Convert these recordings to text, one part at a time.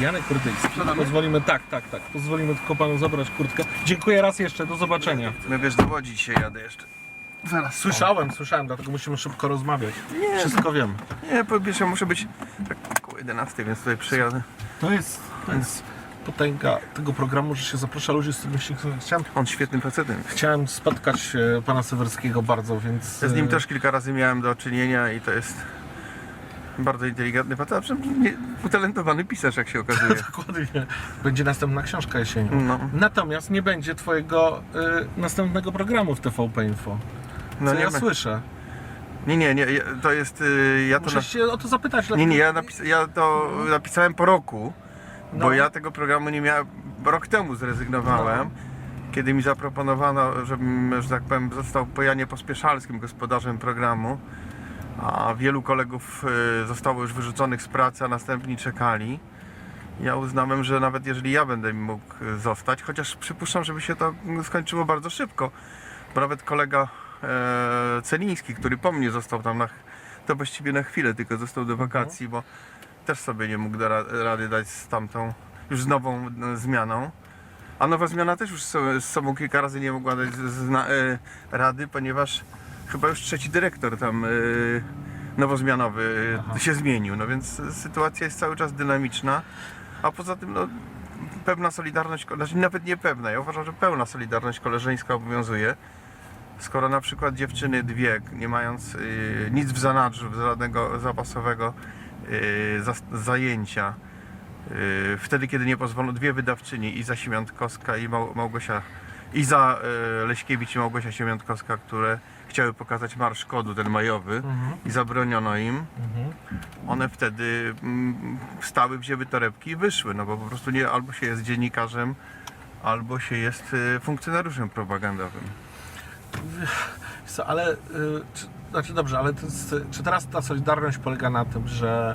Janek Kurtyjski. Siadamy? Pozwolimy, tak, tak, tak. Pozwolimy tylko panu zabrać kurtkę. Dziękuję raz jeszcze, do zobaczenia. My wiesz, do Łodzi dzisiaj jadę jeszcze. Zaraz. Słyszałem, słyszałem, dlatego musimy szybko rozmawiać. Nie. Wszystko wiem. Nie, po pierwsze muszę być tak około 11, więc tutaj przyjadę. To jest, to jest potęga tego programu, że się zaprasza ludzi, z którymi się chciałem, On świetnym facetem. chciałem spotkać e, pana Sewerskiego bardzo, więc... Ja z nim e, też kilka razy miałem do czynienia i to jest bardzo inteligentny facet, a przy czym nie- utalentowany pisarz, jak się okazuje. Dokładnie. Będzie następna książka jesienią. No, Natomiast nie będzie twojego y, następnego programu w TVP Info. Co no nie, ja ma- słyszę. nie, nie, nie, ja- to jest, y, ja to, Muszę się o to zapytać. nie, nie, ja, napis, ja to napisałem po roku, No. bo ja tego programu nie miałem, rok temu zrezygnowałem, kiedy mi zaproponowano, żebym, że tak powiem, został po Janie Pospieszalskim gospodarzem programu, a wielu kolegów y, zostało już wyrzuconych z pracy, a następni czekali. Ja uznałem, że nawet jeżeli ja będę mógł y, zostać, chociaż przypuszczam, żeby się to skończyło bardzo szybko, bo nawet kolega e, Celiński, który po mnie został tam na, to właściwie na chwilę tylko został do wakacji, bo też sobie nie mógł da, ra- rady dać z tamtą, już z nową e, zmianą. A nowa zmiana też już z sobą kilka razy nie mogła dać zna, e, rady, ponieważ chyba już trzeci dyrektor tam e, nowozmianowy Aha. e, się zmienił, no więc sytuacja jest cały czas dynamiczna, a poza tym no, pewna solidarność, znaczy nawet nie pewna, ja uważam, że pełna solidarność koleżeńska obowiązuje. Skoro na przykład dziewczyny dwie, nie mając y, nic w zanadrzu, żadnego zapasowego y, zas- zajęcia, y, wtedy kiedy nie pozwolono, dwie wydawczyni, Iza Siemiątkowska i Mał, Małgosia, Iza y, Leśkiewicz i Małgosia Siemiątkowska, które chciały pokazać Marsz Kodu, ten majowy, Mhm, i zabroniono im, mhm. one wtedy mm, wstały, wzięły torebki i wyszły, no bo po prostu nie, albo się jest dziennikarzem, albo się jest y, funkcjonariuszem propagandowym. Co, ale, y, czy, znaczy dobrze, ale to czy teraz ta solidarność polega na tym, że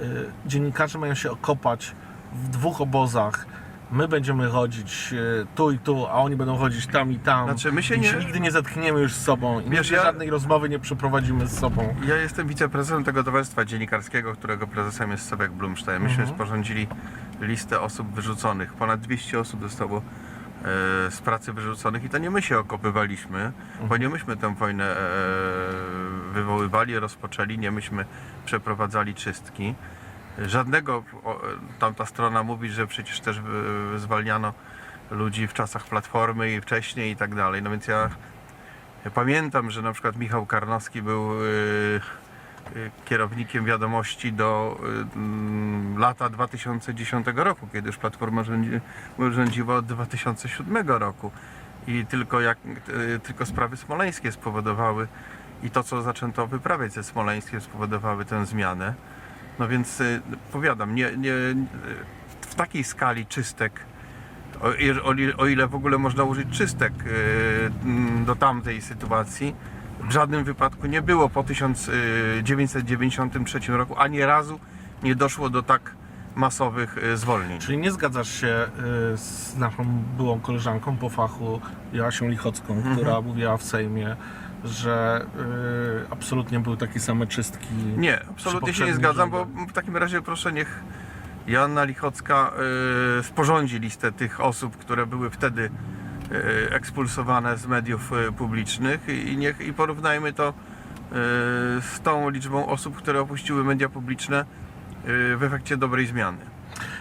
y, dziennikarze mają się okopać w dwóch obozach, my będziemy chodzić y, tu i tu, a oni będą chodzić tam i tam. Znaczy, my się I nie- nigdy nie zetkniemy już z sobą i Wiesz, ja- żadnej rozmowy nie przeprowadzimy z sobą. Ja jestem wiceprezesem tego towarzystwa dziennikarskiego, którego prezesem jest Sobek Blumstein. Myśmy Mhm. sporządzili listę osób wyrzuconych. Ponad 200 osób zostało e, z pracy wyrzuconych i to nie my się okopywaliśmy, bo nie myśmy tę wojnę e, wywoływali, rozpoczęli, nie myśmy przeprowadzali czystki. Żadnego, tamta strona mówi, że przecież też zwalniano ludzi w czasach Platformy i wcześniej i tak dalej. No więc ja pamiętam, że na przykład Michał Karnowski był y, y, kierownikiem wiadomości do y, lata 2010 roku, kiedy już Platforma rządzi, rządziła od 2007 roku. I tylko, jak, tylko sprawy smoleńskie spowodowały i to, co zaczęto wyprawiać ze Smoleńskiem spowodowały tę zmianę. No więc y, powiadam, nie, nie, w takiej skali czystek o, o, ile- w ogóle można użyć czystek e, mm, do tamtej sytuacji, w żadnym wypadku nie było po 1993 roku, ani razu nie doszło do tak masowych zwolnień. Czyli nie zgadzasz się y, z naszą byłą koleżanką po fachu, Joasią Lichocką, Mhm. która mówiła w Sejmie, że y, absolutnie były takie same czystki. Nie, absolutnie się nie zgadzam, bo w takim razie proszę niech Joanna Lichocka e, sporządzi listę tych osób, które były wtedy e, ekspulsowane z mediów e, publicznych i, niech, i porównajmy to z tą liczbą osób, które opuściły media publiczne w efekcie dobrej zmiany.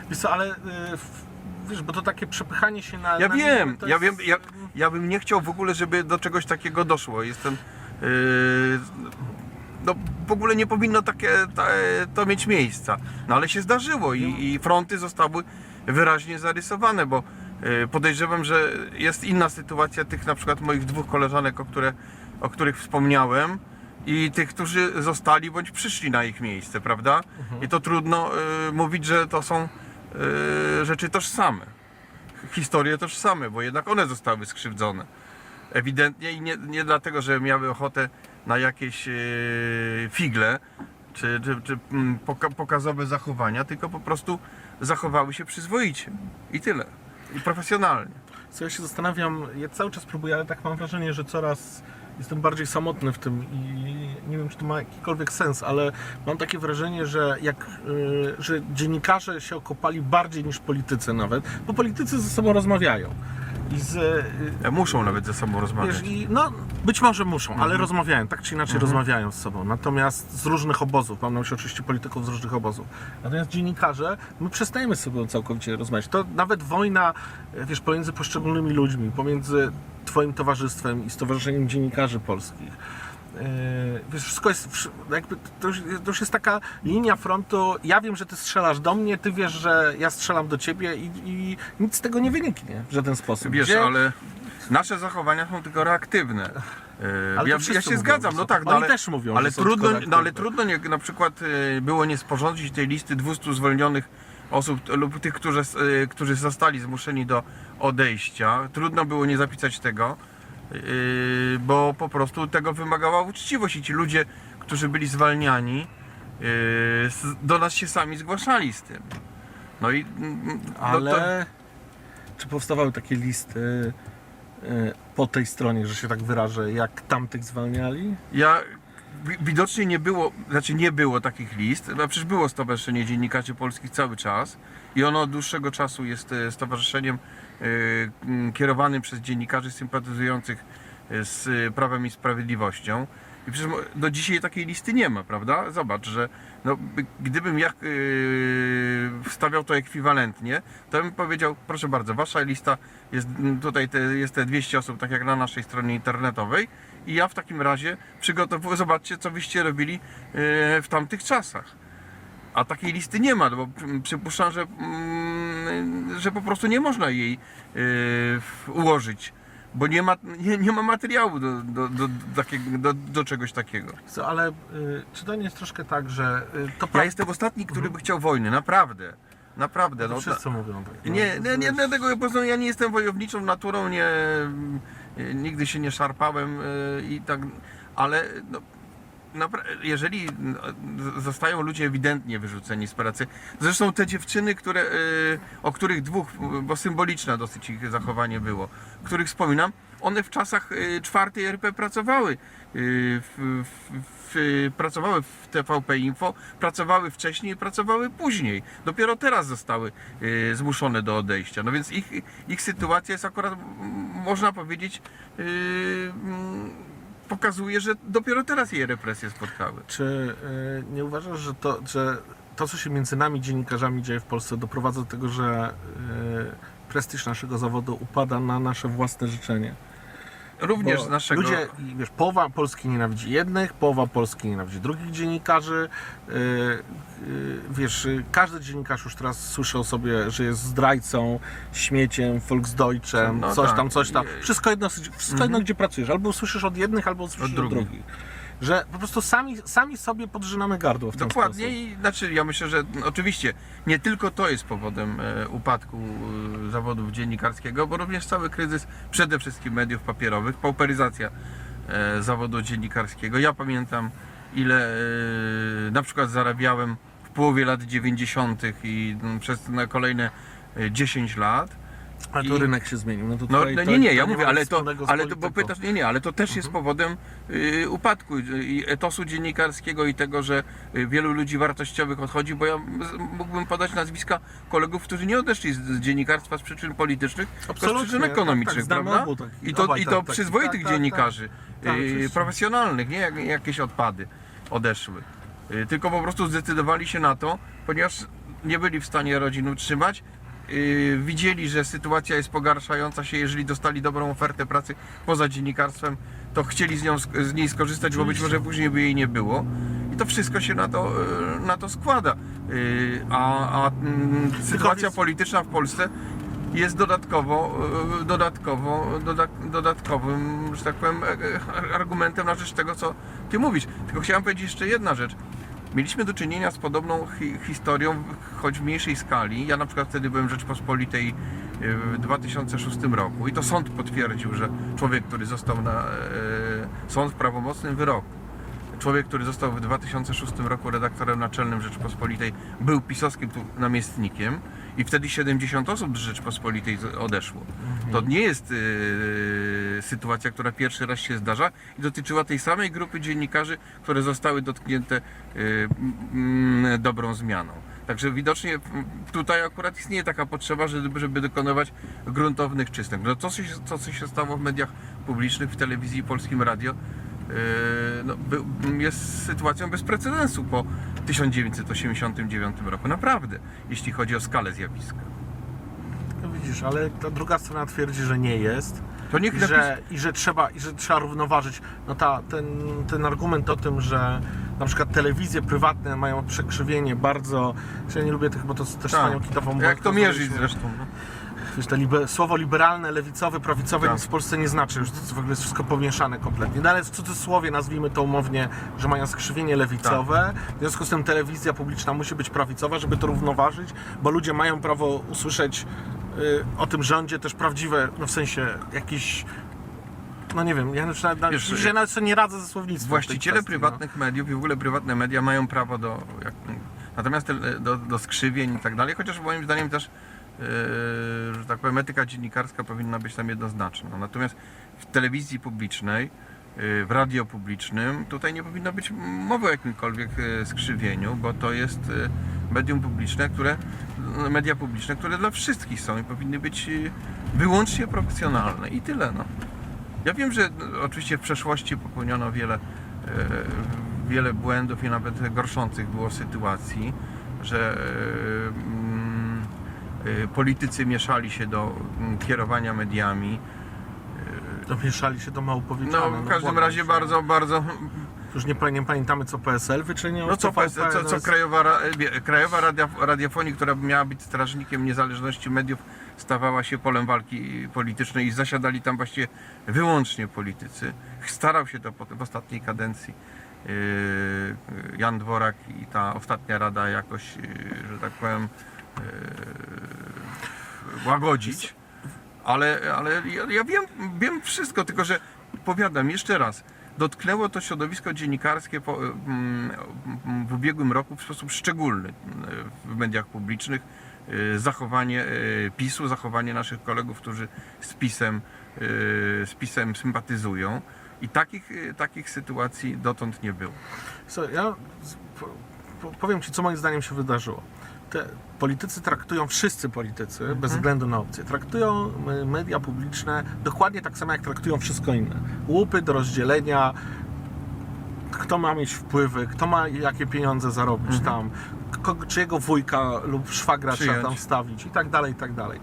Wiesz co, ale y, w- wiesz, bo to takie przepychanie się na. Ja na wiem, ja jest- wiem, ja, ja bym nie chciał w ogóle, żeby do czegoś takiego doszło. Jestem. Yy, no, w ogóle nie powinno takie ta, to mieć miejsca. No ale się zdarzyło i, i fronty zostały wyraźnie zarysowane, bo yy, podejrzewam, że jest inna sytuacja tych na przykład moich dwóch koleżanek, o, które, o których wspomniałem. I tych, którzy zostali bądź przyszli na ich miejsce, prawda? I to trudno yy, mówić, że to są rzeczy tożsame historie tożsame, bo jednak one zostały skrzywdzone. Ewidentnie i nie, nie dlatego, że miały ochotę na jakieś e, figle czy, czy, czy mm, poka pokazowe zachowania, tylko po prostu zachowały się przyzwoicie. I tyle. I profesjonalnie. Co ja się zastanawiam, ja cały czas próbuję, ale tak mam wrażenie, że coraz jestem bardziej samotny w tym i nie wiem, czy to ma jakikolwiek sens, ale mam takie wrażenie, że jak, y, że dziennikarze się okopali bardziej niż politycy nawet, bo politycy ze sobą rozmawiają. I z, E, Muszą nawet ze sobą rozmawiać. Wiesz, i no, być może muszą, ale Mhm. rozmawiają, tak czy inaczej rozmawiają z sobą. Natomiast z różnych obozów, mam na myśli oczywiście polityków z różnych obozów. Natomiast dziennikarze, my przestajemy z sobą całkowicie rozmawiać. To nawet wojna, e, wiesz, pomiędzy poszczególnymi ludźmi, pomiędzy twoim towarzystwem i Stowarzyszeniem Dziennikarzy Polskich. E, Wiesz, wszystko jest, jakby to już, to już jest taka linia frontu. Ja wiem, że ty strzelasz do mnie, ty wiesz, że ja strzelam do ciebie i, i nic z tego nie wyniknie w żaden sposób. Wiesz, Gdzie- ale nasze zachowania są tylko reaktywne. E, Ale ja, ja się zgadzam, no tak, no ale, też mówią, ale trudno, no ale trudno nie, na przykład e, było nie sporządzić tej listy 200 zwolnionych osób lub tych, którzy, e, którzy zostali zmuszeni do odejścia. Trudno było nie zapisać tego, bo po prostu tego wymagała uczciwość i ci ludzie, którzy byli zwalniani, s- do nas się sami zgłaszali z tym. No i mm, no to- Ale czy powstawały takie listy e, po tej stronie, że się tak wyrażę, jak tamtych zwalniali? Ja widocznie nie było, znaczy nie było takich list. No przecież było Stowarzyszenie Dziennikarzy Polskich cały czas i ono od dłuższego czasu jest e, stowarzyszeniem e, kierowanym przez dziennikarzy sympatyzujących e, z Prawem i Sprawiedliwością. I przecież do dzisiaj takiej listy nie ma, prawda? Zobacz, że no, by- gdybym ja wstawiał to ekwiwalentnie, to bym powiedział, proszę bardzo, wasza lista jest tutaj te, jest te 200 osób, tak jak na naszej stronie internetowej i ja w takim razie przygotowuję, zobaczcie, co wyście robili e, w tamtych czasach. A takiej listy nie ma, bo przy- przypuszczam, że, mm, że po prostu nie można jej e, ułożyć, bo nie ma, nie, nie ma materiału do, do, do, takiego, do, do czegoś takiego. Co, ale y, czy to nie jest troszkę tak, że y, to Ja jestem ostatni, który by chciał wojny, naprawdę. Naprawdę. No, Wszyscy mówią tak. no. Nie, nie, nie, dlatego po prostu ja nie jestem wojowniczą naturą, nie, e, nigdy się nie szarpałem e, i tak, ale no, jeżeli no, zostają ludzie ewidentnie wyrzuceni z pracy, zresztą te dziewczyny, które, e, o których dwóch, bo symboliczne dosyć ich zachowanie było, których wspominam, one w czasach e, czwartej RP pracowały. e, W, w, w, pracowały w TVP Info, pracowały wcześniej, pracowały później. Dopiero teraz zostały e, zmuszone do odejścia. No więc ich, ich sytuacja jest akurat, można powiedzieć, e, m, pokazuje, że dopiero teraz jej represje spotkały. Czy y, nie uważasz, że to, że to, co się między nami, dziennikarzami dzieje w Polsce, doprowadza do tego, że y, prestiż naszego zawodu upada na nasze własne życzenie? Również z naszego... Ludzie, wiesz, połowa Polski nienawidzi jednych, połowa Polski nienawidzi drugich dziennikarzy. Yy, yy, wiesz, każdy dziennikarz już teraz słyszy o sobie, że jest zdrajcą, śmieciem, Volksdeutschem, No coś tak. tam, coś tam. Wszystko jedno, wszystko jedno, gdzie pracujesz. Albo usłyszysz od jednych, albo usłyszysz Od od, drugich. Że po prostu sami, sami sobie podrzynamy gardło w ten Dokładnie sposób. i znaczy ja myślę, że oczywiście nie tylko to jest powodem e, upadku e, zawodów dziennikarskiego, bo również cały kryzys przede wszystkim mediów papierowych, pauperyzacja e, zawodu dziennikarskiego. Ja pamiętam ile e, na przykład zarabiałem w połowie lat 90. i mm, przez na kolejne e, 10 lat. Ale to I- rynek się zmienił. No, to No, tutaj no to- nie, nie, to ja ma mówię, nic ale to, wspólnego z ale to, bo polityką. pytasz, nie, nie, ale to też jest powodem y, upadku y, i etosu dziennikarskiego i tego, że y, wielu ludzi wartościowych odchodzi, bo ja z- mógłbym podać nazwiska kolegów, którzy nie odeszli z, z dziennikarstwa z przyczyn politycznych, tylko z Absolutnie, przyczyn tak, ekonomicznych, tak, prawda? obu takich- I to, obaj i tak- to takich, przyzwoitych tak, tak, dziennikarzy, Tak, y, oczywiście. profesjonalnych, nie jak, jakieś odpady odeszły. Y, Tylko po prostu zdecydowali się na to, ponieważ nie byli w stanie rodzin utrzymać, yy, widzieli, że sytuacja jest pogarszająca się, jeżeli dostali dobrą ofertę pracy poza dziennikarstwem, to chcieli z, nią, z niej skorzystać, bo być może później by jej nie było. I to wszystko się na to, yy, na to składa. Yy, a a mm, sytuacja polityczna w Polsce jest dodatkowo, dodatkowo, doda- dodatkowym, że tak powiem, e, e, argumentem na rzecz tego, co ty mówisz. Tylko chciałem powiedzieć jeszcze jedna rzecz. Mieliśmy do czynienia z podobną hi historią, choć w mniejszej skali. Ja na przykład wtedy byłem w Rzeczpospolitej e, w 2006 roku i to sąd potwierdził, że człowiek, który został na e, sąd w prawomocnym wyroku człowiek, który został w 2006 roku redaktorem naczelnym Rzeczypospolitej, był pisowskim namiestnikiem i wtedy 70 osób z Rzeczypospolitej z- odeszło. To nie jest yy, sytuacja, która pierwszy raz się zdarza i dotyczyła tej samej grupy dziennikarzy, które zostały dotknięte yy, mm, dobrą zmianą. Także widocznie mm, tutaj akurat istnieje taka potrzeba, żeby, żeby dokonywać gruntownych czystek. No to, co się, to, co się stało w mediach publicznych, w telewizji i Polskim Radio, no, by, jest sytuacją bez precedensu po 1989 roku. Naprawdę, jeśli chodzi o skalę zjawiska. No widzisz, ale ta druga strona twierdzi, że nie jest. To niech I napis- że, i że trzeba, i że trzeba równoważyć. No ta, ten, ten argument o tym, że na przykład telewizje prywatne mają przekrzywienie bardzo. Ja nie lubię tych, bo to też Tak. panią Kitową Jak to mierzyć zresztą. No. To libe, słowo liberalne, lewicowe, prawicowe Tak. nic w Polsce nie znaczy, już to w ogóle jest wszystko pomieszane kompletnie. No ale w cudzysłowie nazwijmy to umownie, że mają skrzywienie lewicowe, Tak. w związku z tym telewizja publiczna musi być prawicowa, żeby to równoważyć, bo ludzie mają prawo usłyszeć y, o tym rządzie też prawdziwe, no w sensie jakiś no nie wiem, ja już nawet, Wiesz, już ja nawet sobie nie radzę ze słownictwem. Właściciele kwestii, no. prywatnych mediów i w ogóle prywatne media mają prawo do, jak, natomiast do, do skrzywień i tak dalej, chociaż moim zdaniem też, że tak powiem, etyka dziennikarska powinna być tam jednoznaczna. Natomiast w telewizji publicznej, yy, w radio publicznym, tutaj nie powinno być mowy o jakimkolwiek yy, skrzywieniu, bo to jest yy, medium publiczne, które, media publiczne, które dla wszystkich są i powinny być yy, wyłącznie profesjonalne i tyle. No. Ja wiem, że oczywiście w przeszłości popełniono wiele, wiele błędów i nawet gorszących było sytuacji, że politycy mieszali się do mm, kierowania mediami. Domieszali się do małpowiedziane. No w każdym razie bardzo, bardzo. Już nie, nie pamiętamy co PSL wyczyniał. No co, VP, co, co. Krajowa, Ra- wie- Krajowa Radiofonii, która miała być strażnikiem niezależności mediów, stawała się polem walki politycznej i zasiadali tam właściwie wyłącznie politycy. Starał się to w ostatniej kadencji yy, Jan Dworak i ta ostatnia rada jakoś, że tak powiem, łagodzić. Ale, ale ja, ja wiem, wiem wszystko, tylko że powiadam jeszcze raz, dotknęło to środowisko dziennikarskie po, mm, w ubiegłym roku w sposób szczególny mm, w mediach publicznych. y, Zachowanie PiSu, zachowanie naszych kolegów, którzy z PiSem, z PiSem sympatyzują. I takich, takich sytuacji dotąd nie było. Ja powiem Ci, co moim zdaniem się wydarzyło. Te politycy traktują, wszyscy politycy, Mhm. bez względu na opcję, traktują y, media publiczne dokładnie tak samo, jak traktują wszystko inne. Łupy do rozdzielenia, kto ma mieć wpływy, kto ma jakie pieniądze zarobić tam, kogo, czyjego wujka lub szwagra trzeba Mhm. Przyjąć. tam wstawić i tak dalej, i tak dalej.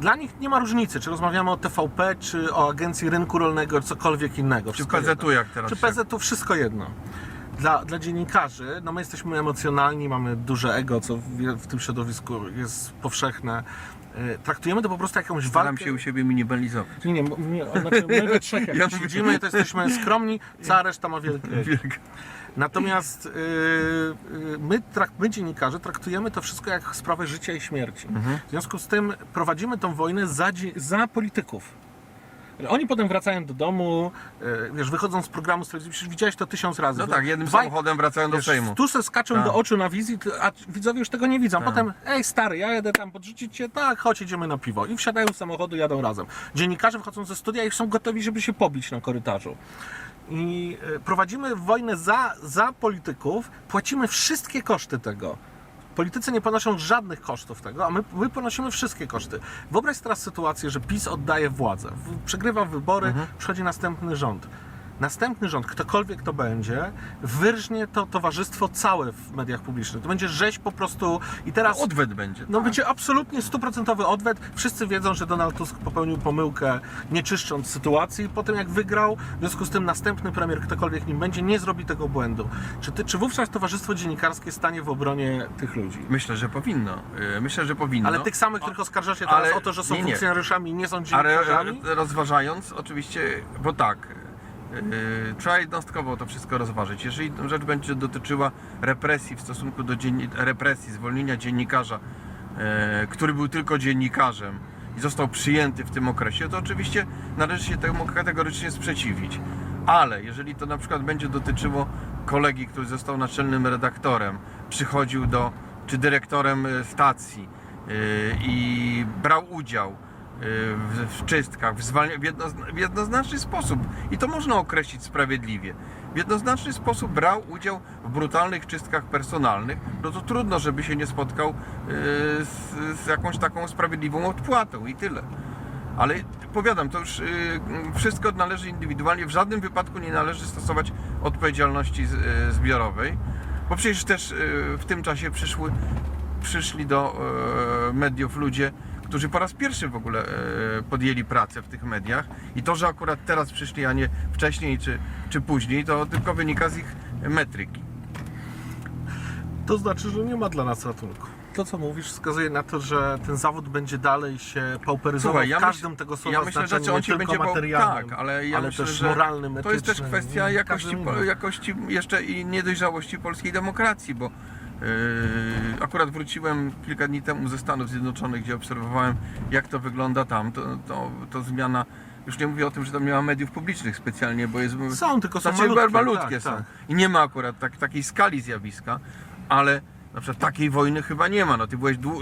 Dla nich nie ma różnicy, czy rozmawiamy o TVP, czy o Agencji Rynku Rolnego, czy cokolwiek innego. Czy Wszystko jedno. PZU jak teraz Czy się- PZ to wszystko jedno. Dla, dla dziennikarzy, no my jesteśmy emocjonalni, mamy duże ego, co w, w tym środowisku jest powszechne. E, Traktujemy to po prostu jak jakąś Staram walkę. się u siebie minimalizować. Nie, nie, nie znaczy my we trzech jak Ja siedzimy, to jesteśmy skromni, cała reszta ma wielkie Natomiast yy, yy, my, trak, my dziennikarze traktujemy to wszystko jak sprawę życia i śmierci. Mhm. W związku z tym prowadzimy tą wojnę za, dzie- za polityków. Oni potem wracają do domu, yy, wiesz, wychodzą z programu przecież widziałeś to tysiąc razy. No tak, jednym Dwaj- samochodem wracają do Wiesz, Sejmu. Tu se skaczą Tak. do oczu na wizji, a widzowie już tego nie widzą. Tak. Potem, ej stary, ja jedę tam podrzucić cię, tak, chodź, idziemy na piwo. I wsiadają z samochodu, jadą razem. Dziennikarze wchodzą ze studia i są gotowi, żeby się pobić na korytarzu. I e, prowadzimy wojnę za, za polityków, płacimy wszystkie koszty tego. Politycy nie ponoszą żadnych kosztów tego, a my, my ponosimy wszystkie koszty. Wyobraź teraz sytuację, że PiS oddaje władzę, przegrywa wybory, Mhm. przychodzi następny rząd. Następny rząd, ktokolwiek to będzie, wyrżnie to towarzystwo całe w mediach publicznych. To będzie rzeź po prostu i teraz... Odwet będzie. No tak. będzie absolutnie stuprocentowy odwet. Wszyscy wiedzą, że Donald Tusk popełnił pomyłkę, nie czyszcząc sytuacji. Potem jak wygrał, w związku z tym następny premier, ktokolwiek nim będzie, nie zrobi tego błędu. Czy, ty, czy wówczas Towarzystwo Dziennikarskie stanie w obronie tych ludzi? Myślę, że powinno. Yy, Myślę, że powinno. Ale tych samych, których oskarżacie teraz ale- o to, że są nie, nie. funkcjonariuszami i nie są Ale dziennikarzami? e, rozważając, oczywiście, bo tak, trzeba jednostkowo to wszystko rozważyć. Jeżeli rzecz będzie dotyczyła represji w stosunku do represji, zwolnienia dziennikarza, e, który był tylko dziennikarzem i został przyjęty w tym okresie, to oczywiście należy się temu kategorycznie sprzeciwić. Ale jeżeli to na przykład będzie dotyczyło kolegi, który został naczelnym redaktorem, przychodził do, czy dyrektorem stacji yy, i brał udział yy, w, czystkach, w, zwalnia, w, jednozna, w jednoznaczny sposób, i to można określić sprawiedliwie, w jednoznaczny sposób brał udział w brutalnych czystkach personalnych, no to trudno, żeby się nie spotkał yy, z, z jakąś taką sprawiedliwą odpłatą i tyle. Ale powiadam, to już y, wszystko należy indywidualnie. W żadnym wypadku nie należy stosować odpowiedzialności y, zbiorowej, bo przecież też y, w tym czasie przyszły, przyszli do y, mediów ludzie, którzy po raz pierwszy w ogóle y, podjęli pracę w tych mediach i to, że akurat teraz przyszli, a nie wcześniej czy, czy później, to tylko wynika z ich metryki. To znaczy, że nie ma dla nas ratunku. To, co mówisz, wskazuje na to, że ten zawód będzie dalej się pauperyzował Słuchaj, ja w każdym myśl- tego słowa Ja myślę, że on nie się tylko będzie materialnym, Tak, ale ja ale myślę, też że moralnym, to jest też etycznym, kwestia jakości, jakości jeszcze i niedojrzałości polskiej demokracji, bo akurat wróciłem kilka dni temu ze Stanów Zjednoczonych, gdzie obserwowałem jak to wygląda tam. To, to, to zmiana, już nie mówię o tym, że tam nie ma mediów publicznych specjalnie, bo jest Są, tylko są znaczy, malutkie. malutkie tak, są. tak. I nie ma akurat tak, takiej skali zjawiska, ale na przykład takiej wojny chyba nie ma. No, ty byłeś dłu-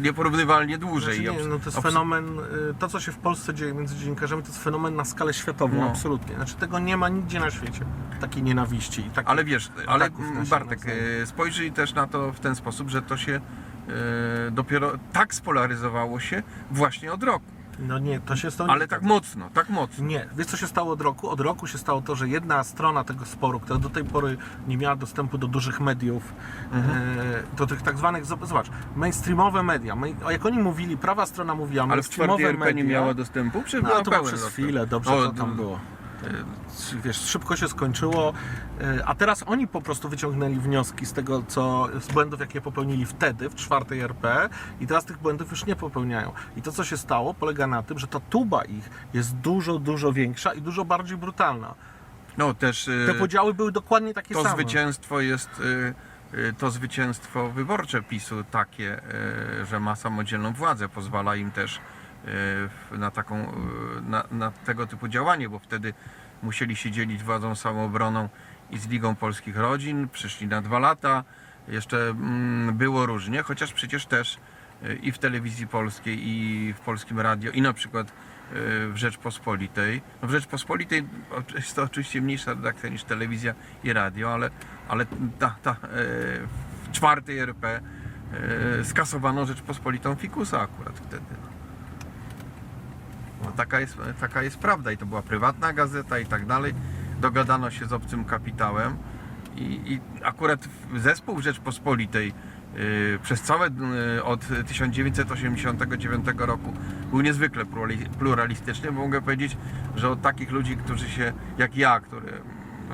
nieporównywalnie dłużej. Znaczy, nie, no to jest fenomen, y, to co się w Polsce dzieje między dziennikarzami, to jest fenomen na skalę światową, No. absolutnie. Znaczy tego nie ma nigdzie na świecie, takiej nienawiści i. Ale wiesz, ale Bartek, e, spojrzyj też na to w ten sposób, że to się e, dopiero tak spolaryzowało się właśnie od roku. No nie, to się stało... Ale tak mocno, tak mocno. Nie, wiesz co się stało od roku? Od roku się stało to, że jedna strona tego sporu, która do tej pory nie miała dostępu do dużych mediów, Mhm. e, do tych tak zwanych, zob- zobacz, mainstreamowe media, jak oni mówili, prawa strona mówiła, Ale w mainstreamowe czwartej RP nie media, miała dostępu? Przecież no była to przez chwilę, dobrze No, to tam d- było. E, Wiesz, szybko się skończyło, e, a teraz oni po prostu wyciągnęli wnioski z tego, co, z błędów, jakie popełnili wtedy, w czwartej RP i teraz tych błędów już nie popełniają. I to, co się stało, polega na tym, że ta tuba ich jest dużo, dużo większa i dużo bardziej brutalna. No też e, Te podziały były dokładnie takie to same. zwycięstwo jest to zwycięstwo wyborcze PiSu takie, że ma samodzielną władzę, pozwala im też na taką, e, na, na tego typu działanie, bo wtedy musieli się dzielić władzą samoobroną i z Ligą Polskich Rodzin, przyszli na dwa lata, jeszcze mm, było różnie, chociaż przecież też e, i w telewizji polskiej, i w polskim radio, i na przykład e, w Rzeczpospolitej. No w Rzeczpospolitej jest to oczywiście mniejsza redakcja niż telewizja i radio, ale, ale ta, ta, w czwartej RP skasowano Rzeczpospolitą Fikusa akurat wtedy. No, taka, jest, taka jest prawda i to była prywatna gazeta i tak dalej. Dogadano się z obcym kapitałem i, i akurat zespół Rzeczpospolitej yy, przez całe yy, od 1989 roku był niezwykle plurali- pluralistyczny, bo mogę powiedzieć, że od takich ludzi, którzy się, jak ja, który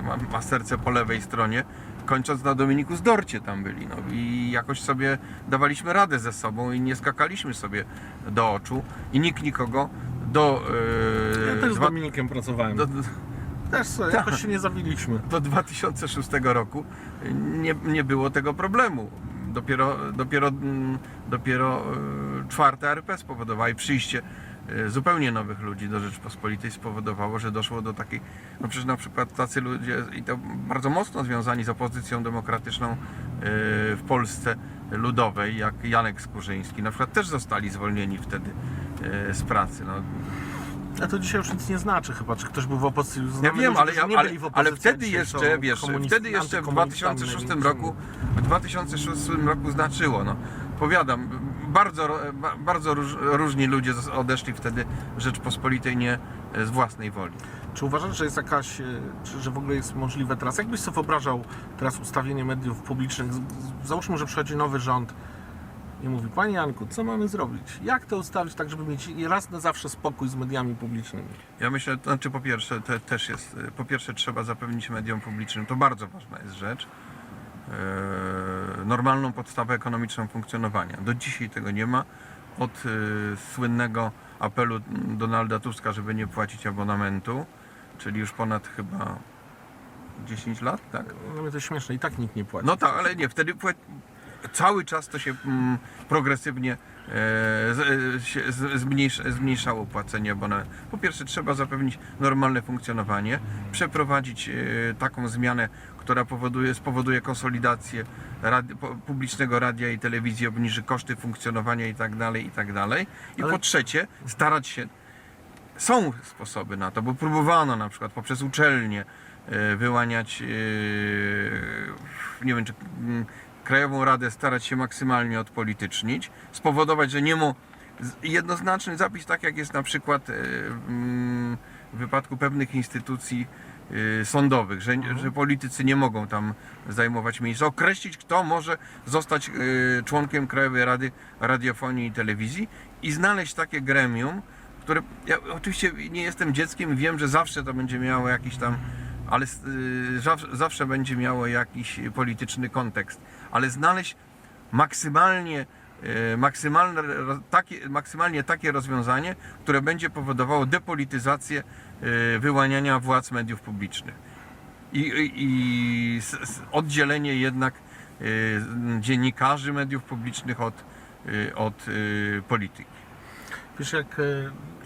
ma, ma serce po lewej stronie, kończąc na Dominiku z Dorcie tam byli. No, I jakoś sobie dawaliśmy radę ze sobą i nie skakaliśmy sobie do oczu i nikt nikogo do... Yy, Ja też z dwa- Dominikiem pracowałem. do, Też sobie, jakoś się nie zawiliśmy. do 2006 roku nie, nie było tego problemu. Dopiero, dopiero, dopiero e, czwarta RP spowodowała i przyjście e, zupełnie nowych ludzi do Rzeczpospolitej spowodowało, że doszło do takiej, no przecież na przykład tacy ludzie i to bardzo mocno związani z opozycją demokratyczną w Polsce ludowej, jak Janek Skurzyński, na przykład też zostali zwolnieni wtedy z pracy. No, A to dzisiaj już nic nie znaczy chyba, czy ktoś był w opozycji. Ja Znamy wiem, ale, nie ale, ale wtedy jeszcze, wiesz, wtedy jeszcze w antykomunistami 2006 największymi. roku, w 2006 roku znaczyło, no. Powiadam, bardzo, bardzo róż, różni ludzie odeszli wtedy Rzeczpospolitej nie e, z własnej woli. Czy uważasz, że jest jakaś, e, czy, że w ogóle jest możliwe teraz? Jakbyś sobie wyobrażał teraz ustawienie mediów publicznych? Załóżmy, że przychodzi nowy rząd i mówi, Panie Janku, co mamy zrobić? Jak to ustawić tak, żeby mieć raz na zawsze spokój z mediami publicznymi? Ja myślę, to znaczy po pierwsze, te, też jest, e, po pierwsze trzeba zapewnić mediom publicznym, to bardzo ważna jest rzecz, e, normalną podstawę ekonomiczną funkcjonowania. Do dzisiaj tego nie ma. Od e, słynnego apelu Donalda Tuska, żeby nie płacić abonamentu, czyli już ponad chyba 10 lat, tak? No to śmieszne, i tak nikt nie płaci. No tak, ale nie, wtedy pła... cały czas to się mm, progresywnie e, zmniejsza, zmniejszało płacenie abonamentu. Po pierwsze trzeba zapewnić normalne funkcjonowanie, przeprowadzić e, taką zmianę, która powoduje, spowoduje konsolidację radi, publicznego radia i telewizji, obniży koszty funkcjonowania i tak dalej, i tak. I Ale- po trzecie starać się są sposoby na to, bo próbowano na przykład poprzez uczelnie e, wyłaniać, e, nie wiem, czy mm, Krajową Radę starać się maksymalnie odpolitycznić, spowodować, że nie ma jednoznaczny zapis, tak jak jest na przykład e, w wypadku pewnych instytucji e, sądowych, że, że politycy nie mogą tam zajmować miejsca, określić kto może zostać e, członkiem Krajowej Rady Radiofonii i Telewizji i znaleźć takie gremium, które ja oczywiście nie jestem dzieckiem, wiem, że zawsze to będzie miało jakiś tam, ale zawsze będzie miało jakiś polityczny kontekst, ale znaleźć maksymalnie y, maksymalne, takie, maksymalnie takie rozwiązanie, które będzie powodowało depolityzację y, wyłaniania władz mediów publicznych i, i, oddzielenie jednak y, dziennikarzy mediów publicznych od, od polityki. Wiesz, jak e,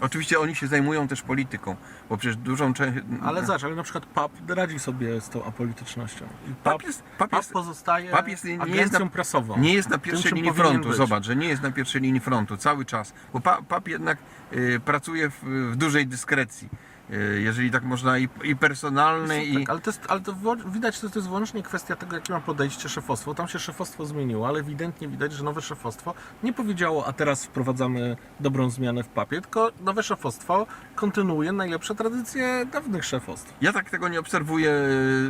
Oczywiście oni się zajmują też polityką, bo przecież dużą część. Ale zobacz, ale na przykład PAP radzi sobie z tą apolitycznością. I PAP jest, PAP PAP jest, pozostaje PAP jest- nie jest agencją na- prasową. nie jest na pierwszej linii frontu. być. Zobacz, że nie jest na pierwszej linii frontu cały czas, bo Pa- PAP jednak y, pracuje w, w dużej dyskrecji. Y, jeżeli tak można, i, i personalnej, i. Tak, ale to, jest, ale to widać, że to jest wyłącznie kwestia tego, jakie ma podejście szefostwo. Tam się szefostwo zmieniło, ale ewidentnie widać, że nowe szefostwo nie powiedziało, a teraz wprowadzamy dobrą zmianę w papie, tylko nowe szefostwo kontynuuje najlepsze tradycje dawnych szefostw. Ja tak tego nie obserwuję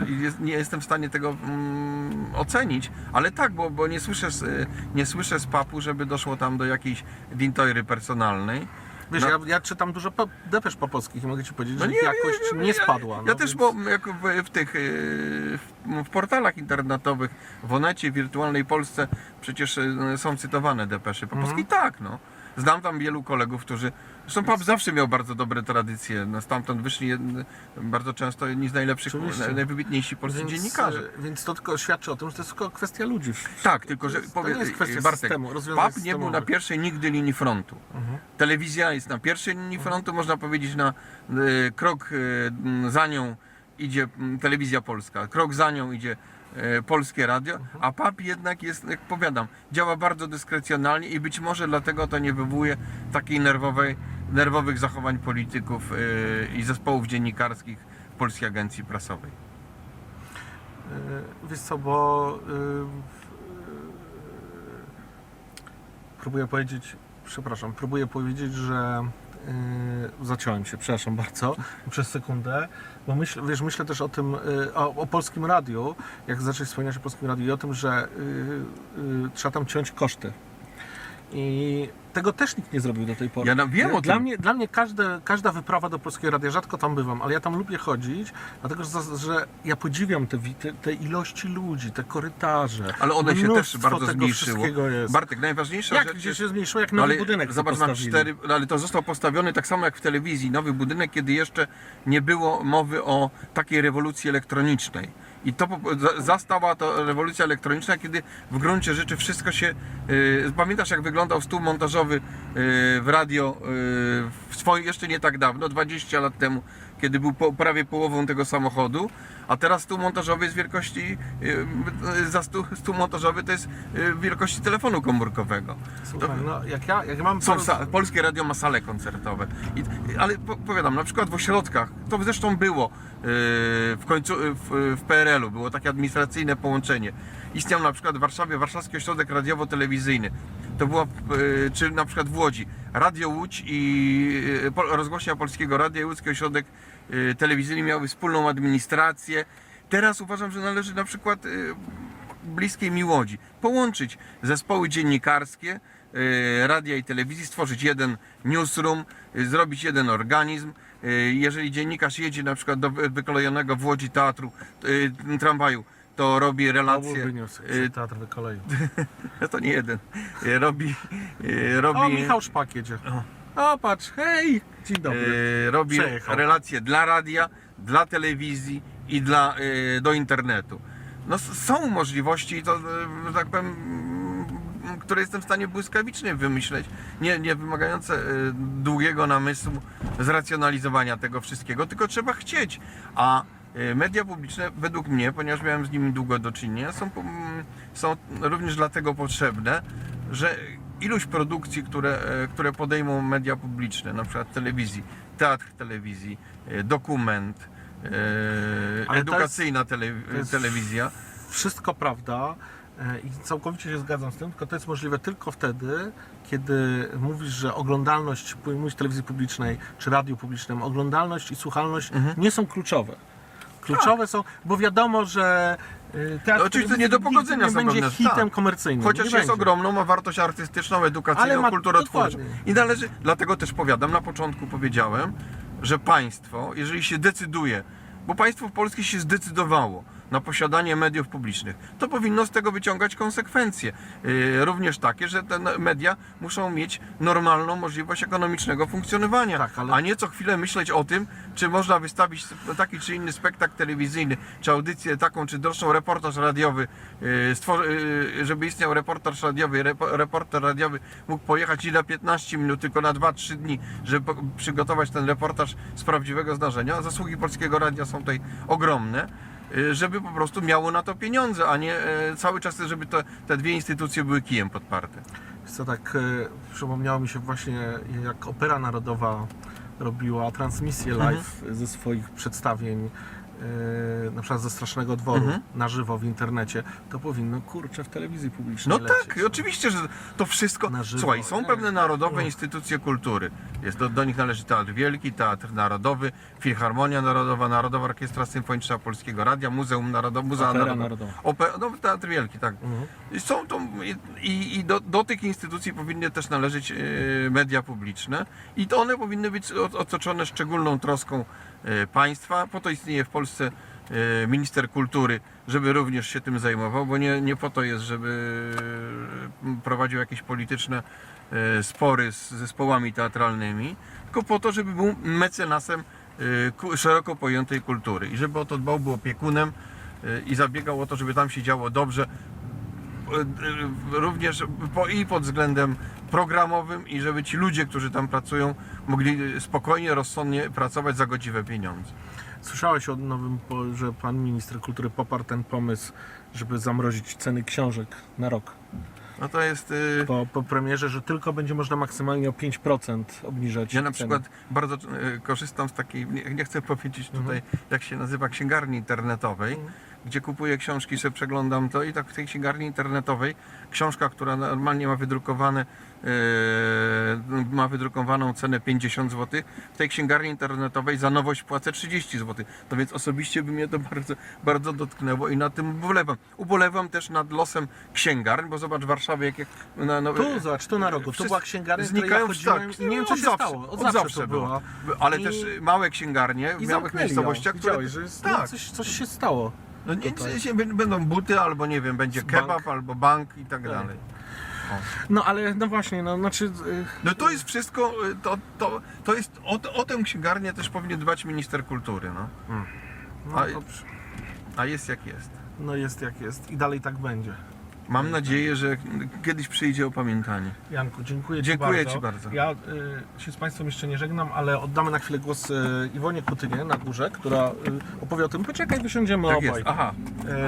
i jest, nie jestem w stanie tego mm, ocenić, ale tak, bo, bo nie, słyszę z, nie słyszę z papu, żeby doszło tam do jakiejś dintoiry personalnej. Wiesz, No. ja, ja czytam dużo pa- depesz papowskich i mogę Ci powiedzieć, że No ich jakość nie, spadła. Ja, no, też, więc- bo jak w, w tych y, w, w portalach internetowych, w Onecie, w Wirtualnej Polsce przecież y, są cytowane depesze po polskiej. Mhm. Tak, no. Znam tam wielu kolegów, którzy. Zresztą PAP zawsze miał bardzo dobre tradycje. No, stamtąd wyszli bardzo często jedni z najlepszych, naj- najwybitniejsi polscy więc, dziennikarze. e, Więc to tylko świadczy o tym, że to jest tylko kwestia ludzi. Tak, tylko że powiedz, jest kwestia Bartek, systemu, PAP nie był na pierwszej nigdy linii frontu. Mhm. Telewizja jest na pierwszej linii frontu, można powiedzieć na y, krok za nią idzie telewizja polska, krok za nią idzie polskie radio, a PAP jednak jest, jak powiadam, działa bardzo dyskrecjonalnie i być może dlatego to nie wywołuje takiej nerwowej, nerwowych zachowań polityków y, i zespołów dziennikarskich Polskiej Agencji Prasowej. E, Wiesz co, bo próbuję powiedzieć, przepraszam, próbuję powiedzieć, że y, zaciąłem się, przepraszam bardzo, przez sekundę, bo myślę, wiesz, myślę też o tym, y, o, o polskim radiu, jak zacząć wspominać o polskim radiu i o tym, że y, y, trzeba tam ciąć koszty. I tego też nikt nie zrobił do tej pory. Ja na- wiem o dla tym. Mnie, dla mnie każde, każda wyprawa do Polskiego Radia, rzadko tam bywam, ale ja tam lubię chodzić, dlatego że, że ja podziwiam te, te, te ilości ludzi, te korytarze. Ale one się też bardzo zmniejszyło. Bartek, najważniejsza jak rzecz jest... się zmniejszyło, jak No nowy budynek Zobacz, mam cztery, no ale to został postawiony tak samo jak w telewizji, nowy budynek, kiedy jeszcze nie było mowy o takiej rewolucji elektronicznej. I to zastała to rewolucja elektroniczna, kiedy w gruncie rzeczy wszystko się. Yy, pamiętasz, jak wyglądał stół montażowy yy, w radio yy, w swoim, jeszcze nie tak dawno, 20 lat temu, kiedy był po, prawie połową tego samochodu, a teraz stół montażowy jest wielkości. Yy, za stół, stół montażowy to jest yy, wielkości telefonu komórkowego. Słuchaj, no, jak ja, jak mam Są paru- polskie radio ma sale koncertowe. I, ale po, powiadam, na przykład w ośrodkach, to zresztą było w końcu w, w PRL-u, było takie administracyjne połączenie. Istniał na przykład w Warszawie Warszawski Ośrodek Radiowo-Telewizyjny. To było, yy, czy na przykład w Łodzi, Radio Łódź i Rozgłośnia Polskiego Radia i Łódzki Ośrodek yy, Telewizyjny miały wspólną administrację. Teraz uważam, że należy na przykład yy, bliskiej mi Łodzi połączyć zespoły dziennikarskie, y, radia i telewizji, stworzyć jeden newsroom, y, zrobić jeden organizm. Y, Jeżeli dziennikarz jedzie na przykład do wy- wykrojonego w Łodzi teatru, y, tramwaju, to robi To relacje. y, się teatr wykoleił. To nie jeden. Y, Robi, y, robi, O, Michał Szpak jedzie. O, patrz, hej! Dzień dobry. y, robi Przejechał. relacje dla radia, dla telewizji i dla, y, do internetu. No, s- są możliwości, to, że tak powiem, m, które jestem w stanie błyskawicznie wymyśleć, nie, nie wymagające e, długiego namysłu, zracjonalizowania tego wszystkiego, tylko trzeba chcieć. A e, media publiczne, według mnie, ponieważ miałem z nimi długo do czynienia, są, po- m, są również dlatego potrzebne, że ilość produkcji, które, e, które podejmą media publiczne, na przykład telewizji, teatr telewizji, e, dokument, e, Ale to edukacyjna to jest- telewizja, Wszystko prawda i całkowicie się zgadzam z tym, tylko to jest możliwe tylko wtedy, kiedy mówisz, że oglądalność, mówisz telewizji publicznej czy radiu publicznym, oglądalność i słuchalność Mhm. nie są kluczowe. Kluczowe są, bo wiadomo, że teatr No oczywiście nie do pogodzenia nie będzie pewne- hitem tak. komercyjnym. Chociaż jest będzie. ogromną, ma wartość artystyczną, edukacyjną, ma- kulturotwórczą. I należy, dlatego też powiadam, na początku powiedziałem, że państwo, jeżeli się decyduje, bo państwo polskie się zdecydowało na posiadanie mediów publicznych, to powinno z tego wyciągać konsekwencje. Yy, również takie, że te media muszą mieć normalną możliwość ekonomicznego funkcjonowania, Tak, ale- a nie co chwilę myśleć o tym, czy można wystawić taki czy inny spektakl telewizyjny, czy audycję taką, czy droższą reportaż radiowy, stwor- yy, żeby istniał reportaż radiowy, repo- reporter radiowy mógł pojechać ile 15 minut, tylko na 2-3 dni, żeby przygotować ten reportaż z prawdziwego zdarzenia. Zasługi Polskiego Radia są tutaj ogromne, żeby po prostu miało na to pieniądze, a nie yy, cały czas, żeby te, te dwie instytucje były kijem podparte. Co tak e, przypomniało mi się właśnie, jak Opera Narodowa robiła transmisję Mhm. live ze swoich przedstawień, na przykład ze Strasznego Dworu, Mhm. na żywo w internecie, to powinno, kurczę, w telewizji publicznej No lecieć. tak, oczywiście, że to wszystko. Na żywo. Słuchaj, są Tak. pewne narodowe No. instytucje kultury. Jest do, do nich należy Teatr Wielki, Teatr Narodowy, Filharmonia Narodowa, Narodowa Orkiestra Symfoniczna Polskiego Radia, Muzeum Narodowe, Muzea Opera Narodowe. Narodowa. No, Teatr Wielki, tak. Mhm. I Są to, i, i do, do tych instytucji powinny też należeć e, media publiczne i to one powinny być otoczone szczególną troską e, państwa. Po to istnieje w Polsce e, minister kultury, żeby również się tym zajmował, bo nie, nie po to jest, żeby e, prowadził jakieś polityczne e, spory z zespołami teatralnymi, tylko po to, żeby był mecenasem e, szeroko pojętej kultury i żeby o to dbał, był opiekunem e, i zabiegał o to, żeby tam się działo dobrze, e, również po, i pod względem programowym i żeby ci ludzie, którzy tam pracują, mogli spokojnie, rozsądnie pracować za godziwe pieniądze. Słyszałeś o nowym, że pan minister kultury poparł ten pomysł, żeby zamrozić ceny książek na rok. No to jest... y, Po, po premierze, że tylko będzie można maksymalnie o 5% obniżać Ja na ceny. przykład bardzo e, korzystam z takiej, nie, nie chcę powiedzieć tutaj, jak się nazywa, księgarni internetowej, Mhm. Gdzie kupuję książki, sobie przeglądam to i tak w tej księgarni internetowej książka, która normalnie ma wydrukowane, ma wydrukowaną cenę 50 zł, w tej księgarni internetowej za nowość płacę 30 zł. No więc osobiście by mnie to bardzo, bardzo dotknęło i na tym ubolewam. Ubolewam też nad losem księgarni, bo zobacz w Warszawie, jakie... Na, no, Tu, zobacz, tu na rogu, tu Wszyscy była księgarnia, znikają ja tak. nie wiem, co Od się zawsze, stało. Od zawsze, to było. była. Ale I- też małe księgarnie w małych miejscowościach, które... Widziałeś, że jest, tak. no, coś, coś się stało. No nie, tutaj. się, będą buty, albo nie wiem, będzie Bank. kebab, albo bank i tak Tak. dalej. No ale, no właśnie, no znaczy... y, No to jest wszystko, y, to, to, to jest, o, o tę księgarnię też powinien dbać minister kultury, no. No, A-. A jest jak jest. no jest jak jest i dalej tak będzie. Mam nadzieję, że kiedyś przyjdzie opamiętanie. Janku, dziękuję Ci Dziękuję bardzo. Ci bardzo. Ja y, się z Państwem jeszcze nie żegnam, ale oddamy na chwilę głos y, Iwonie Kutynie na górze, która y, opowie o tym, poczekaj, wysiądziemy Tak obaj, jest. Aha.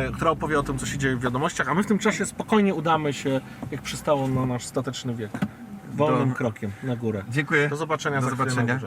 y, która opowie o tym, co się dzieje w wiadomościach, a my w tym czasie spokojnie udamy się, jak przystało na nasz stateczny wiek, wolnym Do- krokiem na górę. Dziękuję. Do zobaczenia Do zobaczenia.